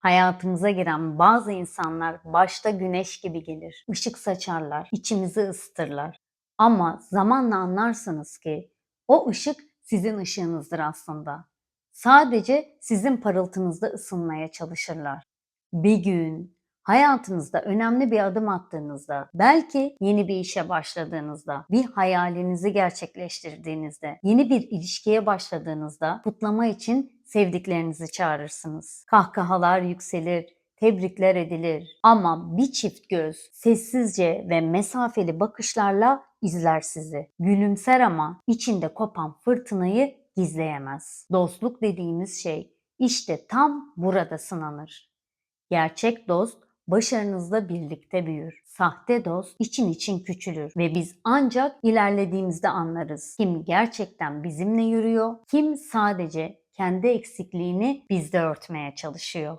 Hayatımıza giren bazı insanlar başta güneş gibi gelir. ışık saçarlar, içimizi ısıtırlar. Ama zamanla anlarsınız ki o ışık sizin ışığınızdır aslında. Sadece sizin parıltınızda ısınmaya çalışırlar. Bir gün hayatınızda önemli bir adım attığınızda, belki yeni bir işe başladığınızda, bir hayalinizi gerçekleştirdiğinizde, yeni bir ilişkiye başladığınızda kutlama için sevdiklerinizi çağırırsınız. Kahkahalar yükselir, tebrikler edilir ama bir çift göz sessizce ve mesafeli bakışlarla izler sizi. Gülümser ama içinde kopan fırtınayı gizleyemez. Dostluk dediğimiz şey işte tam burada sınanır. Gerçek dost başarınızla birlikte büyür. Sahte dost için için küçülür ve biz ancak ilerlediğimizde anlarız. Kim gerçekten bizimle yürüyor, kim sadece kendi eksikliğini bizde örtmeye çalışıyor.